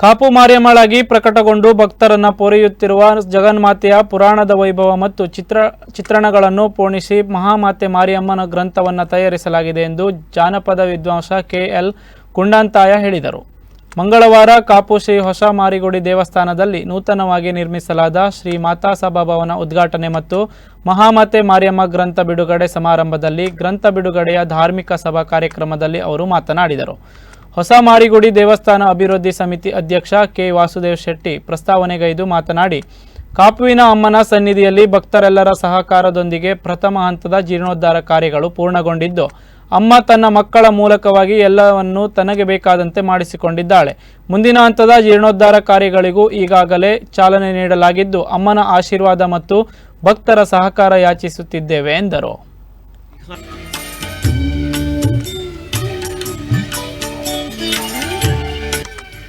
ಕಾಪು ಮಾರಿಯಮ್ಮಳಾಗಿ ಪ್ರಕಟಗೊಂಡು ಭಕ್ತರನ್ನ ಪೊರೆಯುತ್ತಿರುವ ಜಗನ್ಮಾತೆಯ ಪುರಾಣದ ವೈಭವ ಮತ್ತು ಚಿತ್ರ, ಚಿತ್ರಣಗಳನ್ನು ಪೋಣಿಸಿ ಮಹಾಮಾತೆ ಮಾರಿಯಮ್ಮನ ಗ್ರಂಥವನ್ನು ತಯಾರಿಸಲಾಗಿದೆ ಎಂದು ಜಾನಪದ ವಿದ್ವಾಂಸ ಕೆ ಎಲ್ ಕುಂಡಾಂತಾಯ ಹೇಳಿದರು. ಮಂಗಳವಾರ ಕಾಪು ಶ್ರೀ ಹೊಸ ಮಾರಿಗುಡಿ ದೇವಸ್ಥಾನದಲ್ಲಿ ನೂತನವಾಗಿ ನಿರ್ಮಿಸಲಾದ ಶ್ರೀ ಮಾತಾ ಸಭಾಭವನ ಉದ್ಘಾಟನೆ ಮತ್ತು ಮಹಾಮಾತೆ ಮಾರಿಯಮ್ಮ ಗ್ರಂಥ ಬಿಡುಗಡೆ ಸಮಾರಂಭದಲ್ಲಿ ಗ್ರಂಥ ಬಿಡುಗಡೆಯ ಧಾರ್ಮಿಕ ಸಭಾ ಕಾರ್ಯಕ್ರಮದಲ್ಲಿ ಅವರು ಮಾತನಾಡಿದರು. ಹೊಸ ಮಾರಿಗುಡಿ ದೇವಸ್ಥಾನ ಅಭಿವೃದ್ಧಿ ಸಮಿತಿ ಅಧ್ಯಕ್ಷ ಕೆ ವಾಸುದೇವ್ ಶೆಟ್ಟಿ ಪ್ರಸ್ತಾವನೆಗೈದು ಮಾತನಾಡಿ, ಕಾಪುವಿನ ಅಮ್ಮನ ಸನ್ನಿಧಿಯಲ್ಲಿ ಭಕ್ತರೆಲ್ಲರ ಸಹಕಾರದೊಂದಿಗೆ ಪ್ರಥಮ ಹಂತದ ಜೀರ್ಣೋದ್ಧಾರ ಕಾರ್ಯಗಳು ಪೂರ್ಣಗೊಂಡಿದ್ದು, ಅಮ್ಮ ತನ್ನ ಮಕ್ಕಳ ಮೂಲಕವಾಗಿ ಎಲ್ಲವನ್ನೂ ತನಗೆ ಬೇಕಾದಂತೆ ಮಾಡಿಸಿಕೊಂಡಿದ್ದಾಳೆ. ಮುಂದಿನ ಹಂತದ ಜೀರ್ಣೋದ್ಧಾರ ಕಾರ್ಯಗಳಿಗೂ ಈಗಾಗಲೇ ಚಾಲನೆ ನೀಡಲಾಗಿದ್ದು, ಅಮ್ಮನ ಆಶೀರ್ವಾದ ಮತ್ತು ಭಕ್ತರ ಸಹಕಾರ ಯಾಚಿಸುತ್ತಿದ್ದೇವೆ ಎಂದರು.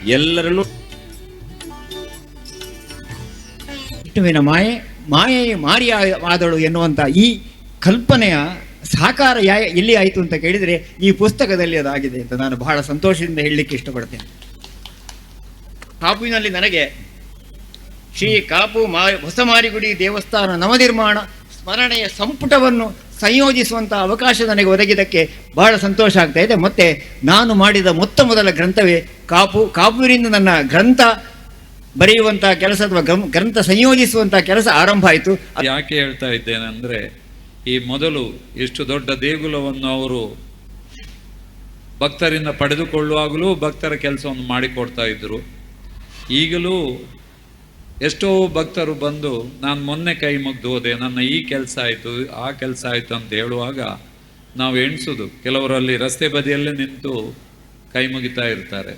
ಎಲ್ಲರನ್ನು ವಿಷ್ಣುವಿನ ಮಾಯೆ, ಮಾಯೆಯೇ ಮಾರಿಯಾದಳು ಎನ್ನುವಂಥ ಈ ಕಲ್ಪನೆಯ ಸಾಕಾರ ಯಾ ಎಲ್ಲಿ ಆಯಿತು ಅಂತ ಕೇಳಿದರೆ ಈ ಪುಸ್ತಕದಲ್ಲಿ ಅದಾಗಿದೆ ಅಂತ ನಾನು ಬಹಳ ಸಂತೋಷದಿಂದ ಹೇಳಲಿಕ್ಕೆ ಇಷ್ಟಪಡ್ತೇನೆ. ಕಾಪುವಿನಲ್ಲಿ ನನಗೆ ಶ್ರೀ ಕಾಪು ಮಾ ಹೊಸಮಾರಿಗುಡಿ ದೇವಸ್ಥಾನ ನವನಿರ್ಮಾಣ ಸ್ಮರಣೆಯ ಸಂಪುಟವನ್ನು ಸಂಯೋಜಿಸುವಂಥ ಅವಕಾಶ ನನಗೆ ಒದಗಿದ್ದಕ್ಕೆ ಬಹಳ ಸಂತೋಷ ಆಗ್ತಾ ಇದೆ. ಮತ್ತೆ ನಾನು ಮಾಡಿದ ಮೊತ್ತ ಮೊದಲ ಗ್ರಂಥವೇ ಕಾಪು, ಕಾಪುವಿನಿಂದ ನನ್ನ ಗ್ರಂಥ ಬರೆಯುವಂಥ ಕೆಲಸ ಅಥವಾ ಗ್ರಂಥ ಸಂಯೋಜಿಸುವಂತಹ ಕೆಲಸ ಆರಂಭ ಆಯಿತು. ಯಾಕೆ ಹೇಳ್ತಾ ಇದ್ದೇನೆ ಅಂದ್ರೆ ಈ ಮೊದಲು ಇಷ್ಟು ದೊಡ್ಡ ದೇಗುಲವನ್ನು ಅವರು ಭಕ್ತರಿಂದ ಪಡೆದುಕೊಳ್ಳುವಾಗಲೂ ಭಕ್ತರ ಕೆಲಸವನ್ನು ಮಾಡಿಕೊಡ್ತಾ ಇದ್ರು. ಈಗಲೂ ಎಷ್ಟೋ ಭಕ್ತರು ಬಂದು, ನಾನು ಮೊನ್ನೆ ಕೈ ಮುಗ್ದು ಹೋದೆ, ನನ್ನ ಈ ಕೆಲಸ ಆಯಿತು, ಆ ಕೆಲಸ ಆಯಿತು ಅಂತ ಹೇಳುವಾಗ ನಾವು ಎಣಿಸೋದು. ಕೆಲವರಲ್ಲಿ ರಸ್ತೆ ಬದಿಯಲ್ಲೇ ನಿಂತು ಕೈ ಮುಗಿತಾ ಇರ್ತಾರೆ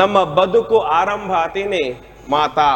ನಮ್ಮ ಬದುಕು ಆರಂಭ ಆತೀನಿ ಮಾತಾ.